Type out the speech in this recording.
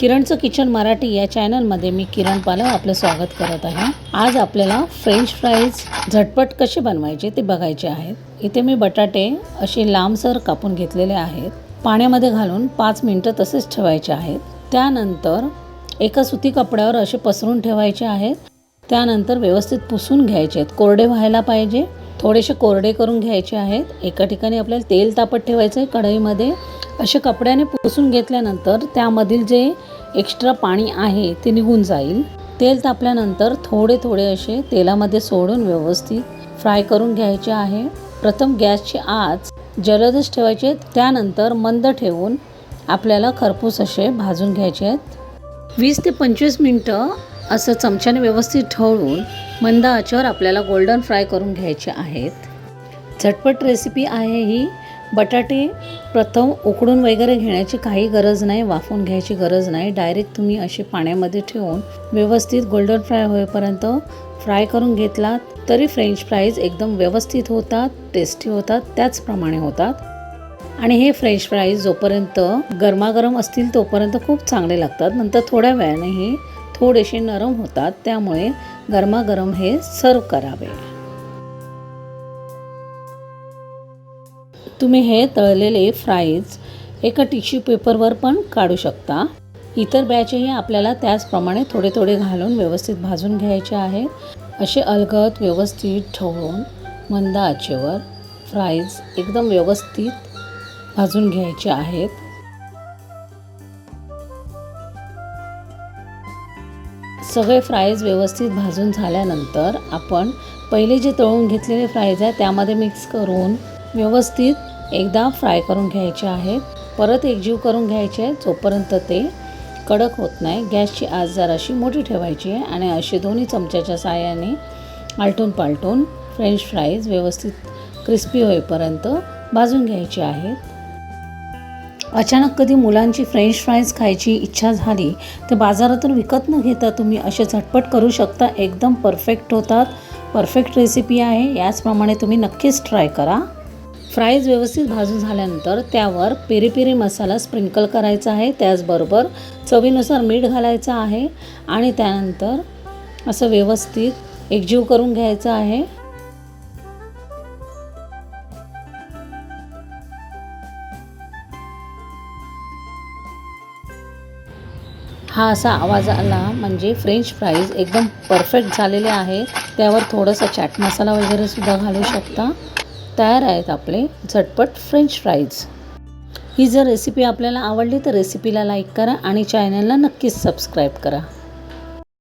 किरणचं kitchen Marathi या चॅनलमध्ये मी किरण पालव आपलं स्वागत करत आहे. आज आपल्याला फ्रेंच फ्राईज झटपट कसे बनवायचे ते बघायचे आहेत. इथे मी बटाटे असे लांबसर कापून घेतलेले आहेत. पाण्यामध्ये घालून पाच मिनटं तसेच ठेवायचे आहेत. त्यानंतर एका सुती कपड्यावर असे पसरून ठेवायचे आहेत. त्यानंतर व्यवस्थित पुसून घ्यायचे आहेत. कोरडे व्हायला पाहिजे. थोडेसे कोरडे करून घ्यायचे आहेत. एका ठिकाणी आपल्याला तेल तापत ठेवायचं आहे कढईमध्ये. असे कपड्याने पुसून घेतल्यानंतर त्यामधील जे एक्स्ट्रा पाणी आहे ते निघून जाईल. तेल तापल्यानंतर थोडे थोडे असे तेलामध्ये सोडून व्यवस्थित फ्राय करून घ्यायचे आहे. प्रथम गॅसची आच जलदच ठेवायचे त्यानंतर मंद ठेवून आपल्याला खरपूस असे भाजून घ्यायचे आहेत. वीस ते पंचवीस मिनटं असं चमच्याने व्यवस्थित ढवळून मंद आचेवर आपल्याला गोल्डन फ्राय करून घ्यायचे आहेत. झटपट रेसिपी आहे ही. बटाटे प्रथम उकडून वगैरे घेण्याची काही गरज नाही वाफून घ्यायची गरज नाही. डायरेक्ट तुम्ही असे पाण्यामध्ये ठेवून व्यवस्थित गोल्डन फ्राय होईपर्यंत फ्राय करून घेतलात तरी फ्रेंच फ्राईज एकदम व्यवस्थित होतात टेस्टी होतात त्याचप्रमाणे होतात. आणि हे फ्रेंच फ्राईज जोपर्यंत गरमागरम असतील तोपर्यंत खूप चांगले लागतात. नंतर थोड्या वेळाने हे थोडेसे नरम होतात त्यामुळे गरमागरम हे सर्व करावे. तुम्ही हे तळलेले फ्राईज एका टिश्यू पेपरवर पण काढू शकता. इतर बॅचही आपल्याला त्याचप्रमाणे थोडे थोडे घालून व्यवस्थित भाजून घ्यायचे आहे. असे अलगद व्यवस्थित ठेवून मंद आचेवर फ्राईज एकदम व्यवस्थित भाजून घ्यायचे आहेत. सगळे फ्राईज व्यवस्थित भाजून झाल्यानंतर आपण पहिले जे तळून घेतलेले फ्राईज आहे त्यामध्ये मिक्स करून व्यवस्थित एकदा फ्राय करून घ्यायचे आहेत परत एकजीव करून घ्यायचे आहे जोपर्यंत ते कडक होत नाही. गॅसची आज जराशी मोठी ठेवायची आहे आणि असे दोन्ही चमच्याच्या साहाय्याने आलटून पालटून फ्रेंच फ्राईज व्यवस्थित क्रिस्पी होईपर्यंत भाजून घ्यायचे आहेत. अचानक कधी मुलांची फ्रेंच फ्राईज खायची इच्छा झाली तर बाजारातून विकत न घेता तुम्ही असे झटपट करू शकता. एकदम परफेक्ट होतात. परफेक्ट रेसिपी आहे. याचप्रमाणे तुम्ही नक्कीच ट्राय करा. फ्राईज व्यवस्थित भाजून झाल्यानंतर त्यावर पेरी पेरी मसाला स्प्रिंकल करायचा आहे. त्याचबरोबर चवीनुसार मीठ घालायचं आहे. आणि त्यानंतर असं व्यवस्थित एकजीव करून घ्यायचं आहे. हा असा आवाज आला म्हणजे फ्रेंच फ्राईज एकदम परफेक्ट झालेले आहे. त्यावर थोडंसं चाट मसाला वगैरे सुद्धा घालू शकता. तयार आहेत आपले झटपट फ्रेंच फ्राईज ही जर रेसिपी आपल्याला आवडली तर रेसिपीला लाईक करा आणि चॅनलला नक्कीच सबस्क्राईब करा.